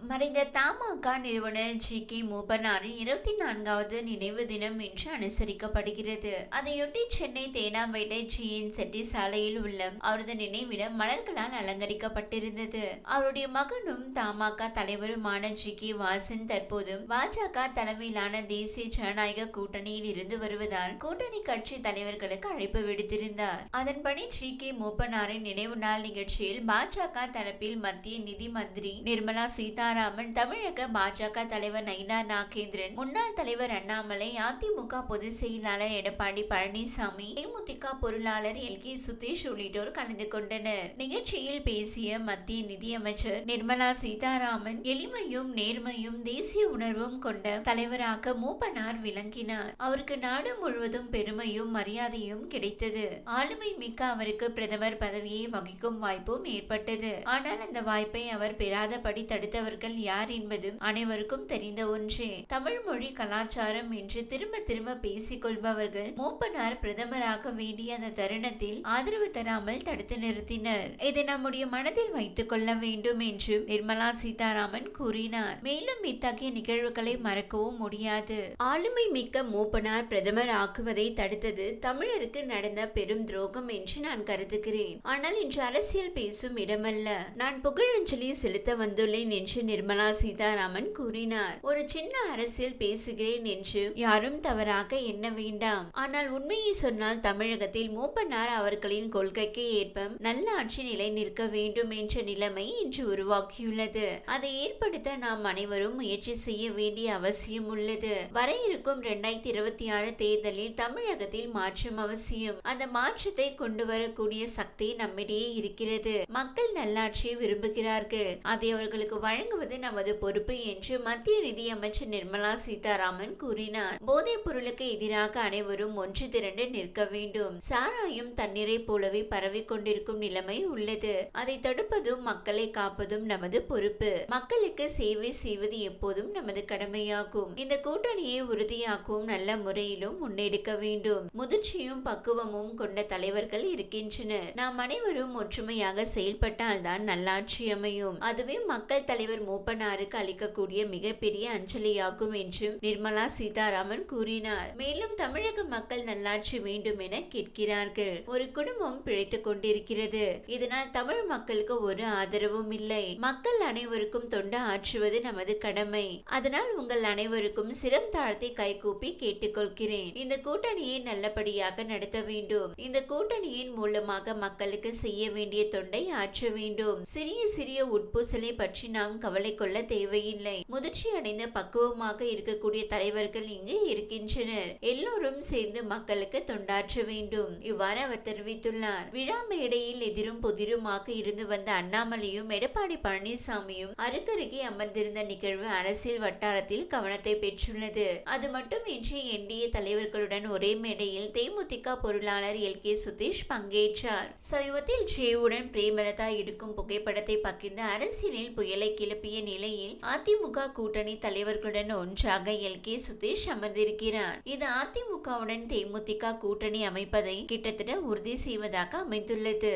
மறைந்த தமாக நிறுவனர் G. K. மூப்பனாரின் இருபத்தி நான்காவது நினைவு தினம் இன்று அனுசரிக்கப்படுகிறது. அதையொட்டி சென்னை தேனாம்பேட்டை ஜி. என். செட்டி சாலையில் உள்ள அவரது நினைவிடம் மலர்களால் அலங்கரிக்கப்பட்டிருந்தது. அவருடைய மகனும் தமாக தலைவருமான ஜி. கே. வாசன் தற்போதும் பாஜக தலைமையிலான தேசிய ஜனநாயக கூட்டணியில் இருந்து வருவதால் கூட்டணி கட்சி தலைவர்களுக்கு அழைப்பு விடுத்திருந்தார். அதன்படி ஜி. கே. மூப்பனாரின் நினைவு நாள் நிகழ்ச்சியில் பாஜக தரப்பில் மத்திய நிதி மந்திரி நிர்மலா சீதா சீதாராமன் தமிழக பாஜக தலைவர் நயினா நாகேந்திரன் முன்னாள் தலைவர் அண்ணாமலை அதிமுக பொதுச் செயலாளர் எடப்பாடி பழனிசாமி தேமுதிக பொருளாளர் எல். கே. சுதேஷ் உள்ளிட்டோர் கலந்து கொண்டனர். நிகழ்ச்சியில் பேசிய மத்திய நிதியமைச்சர் நிர்மலா சீதாராமன் எளிமையும் நேர்மையும் தேசிய உணர்வும் கொண்ட தலைவராக மூப்பனார் விளங்கினார். அவருக்கு நாடு முழுவதும் பெருமையும் மரியாதையும் கிடைத்தது. ஆளுமை மிக்க அவருக்கு பிரதமர் பதவியை வகிக்கும் வாய்ப்பும் ஏற்பட்டது. ஆனால் அந்த வாய்ப்பை அவர் பெறாதபடி தடுத்தவர்கள் யார் என்பது அனைவருக்கும் தெரிந்த ஒன்றே. தமிழ் மொழி கலாச்சாரம் என்று திரும்ப திரும்ப பேசிக் கொள்பவர்கள் மூப்பனார் பிரதமராக வேண்டிய அந்த தருணத்தில் ஆதரவு தராமல் தடுத்து நிறுத்தினர். இதை நம்முடைய மனதில் வைத்துக் கொள்ள வேண்டும் என்று நிர்மலா சீதாராமன் கூறினார். மேலும் இத்தகைய நிகழ்வுகளை மறக்கவும் முடியாது. ஆளுமை மிக்க மூப்பனார் பிரதமர் ஆக்குவதை தடுத்தது தமிழருக்கு நடந்த பெரும் துரோகம் என்று நான் கருதுகிறேன். ஆனால் இன்று அரசியல் பேசும் இடமல்ல. நான் புகழஞ்சலி செலுத்த வந்துள்ளேன் என்று நிர்மலா சீதாராமன் கூறினார். ஒரு சின்ன அரசியல் பேசுகிறேன் என்று யாரும் தவறாக எண்ண வேண்டாம். ஆனால் உண்மையை சொன்னால் தமிழகத்தில் மூப்பனார் அவர்களின் கொள்கைக்கு ஏற்ப நல்ல ஆட்சி நிலை நிற்க வேண்டும் என்ற நிலைமை இன்று உருவாக்கியுள்ளது. அதை ஏற்படுத்த நாம் அனைவரும் முயற்சி செய்ய வேண்டிய அவசியம் உள்ளது. வர இருக்கும் இரண்டாயிரத்தி இருபத்தி ஆறு தேர்தலில் தமிழகத்தில் மாற்றம் அவசியம். அந்த மாற்றத்தை கொண்டு வரக்கூடிய சக்தி நம்மிடையே இருக்கிறது. மக்கள் நல்லாட்சியை விரும்புகிறார்கள். அதை அவர்களுக்கு வழங்க வழங்குவது நமது பொறுப்பு என்று மத்திய நிதியமைச்சர் நிர்மலா சீதாராமன் கூறினார். போதைப் பொருளுக்கு எதிராக அனைவரும் ஒன்று திரண்டு நிற்க வேண்டும். சாராயம் தண்ணீரை போலவே பரவிக் கொண்டிருக்கும் நிலைமை உள்ளது. அதை தடுப்பதும் மக்களை காப்பதும் நமது பொறுப்பு. மக்களுக்கு சேவை செய்வது எப்போதும் நமது கடமையாகும். இந்த கூட்டணியை உறுதியாக்கும் நல்ல முறையிலும் முன்னெடுக்க வேண்டும். முதிர்ச்சியும் பக்குவமும் கொண்ட தலைவர்கள் இருக்கின்றனர். நாம் அனைவரும் ஒற்றுமையாக செயல்பட்டால் தான் நல்லாட்சி அமையும். அதுவே மக்கள் தலைவர் மூப்பனாருக்கு அளிக்கக்கூடிய மிகப்பெரிய அஞ்சலியாகும் என்றும் நிர்மலா சீதாராமன் கூறினார். மேலும் தமிழக மக்கள் நல்லாட்சி வேண்டும் என கேட்கிறார்கள். ஒரு குடும்பம் பிழைத்துக் கொண்டிருக்கிறது. இதனால் தமிழ் மக்களுக்கு ஒரு ஆதரவும் இல்லை. மக்கள் அனைவருக்கும் தொண்டு ஆற்றுவது நமது கடமை. அதனால் உங்கள் அனைவருக்கும் சிரம் தாழ்த்தி கைகூப்பி கேட்டுக்கொள்கிறேன். இந்த கூட்டணியை நல்லபடியாக நடத்த வேண்டும். இந்த கூட்டணியின் மூலமாக மக்களுக்கு செய்ய வேண்டிய தொண்டை ஆற்ற வேண்டும். சிறிய சிறிய உட்பூசலை பற்றி நாம் கவலை கொள்ள தேவையில்லை. முதிர்ச்சி அடைந்த பக்குவமாக இருக்கக்கூடிய தலைவர்கள் இங்கு இருக்கின்றனர். எல்லோரும் சேர்ந்து மக்களுக்கு தொண்டாற்ற வேண்டும். இவ்வாறு அவர் தெரிவித்துள்ளார். விழா மேடையில் எதிரும் புதிருமாக இருந்து வந்த அண்ணாமலையும் எடப்பாடி பழனிசாமியும் அருகருகே அமர்ந்திருந்த நிகழ்வு அரசியல் வட்டாரத்தில் கவனத்தை பெற்றுள்ளது. அது மட்டுமின்றி என்டிஏ தலைவர்களுடன் ஒரே மேடையில் தேமுதிக பொருளாளர் எல். கே. சுதீஷ் பங்கேற்றார். சமீபத்தில் ஜேவுடன் பிரேமலதா இருக்கும் புகைப்படத்தை பகிர்ந்து அரசியலில் புயலை கிளப்பி எழுப்பிய நிலையில் அதிமுக கூட்டணி தலைவர்களுடன் ஒன்றாக எல். கே. சுதீஷ் அமர்ந்திருக்கிறார். இது அதிமுகவுடன் தேமுதிக கூட்டணி அமைப்பதை கிட்டத்தட்ட உறுதி செய்வதாக அமைந்துள்ளது.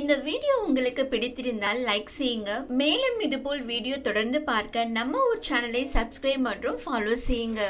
இந்த வீடியோ உங்களுக்கு பிடித்திருந்தால் லைக் செய்யுங்க. மேலும் இதுபோல் வீடியோ தொடர்ந்து பார்க்க நம்ம ஒரு சேனலை சப்ஸ்கிரைப் மற்றும் ஃபாலோ செய்யுங்க.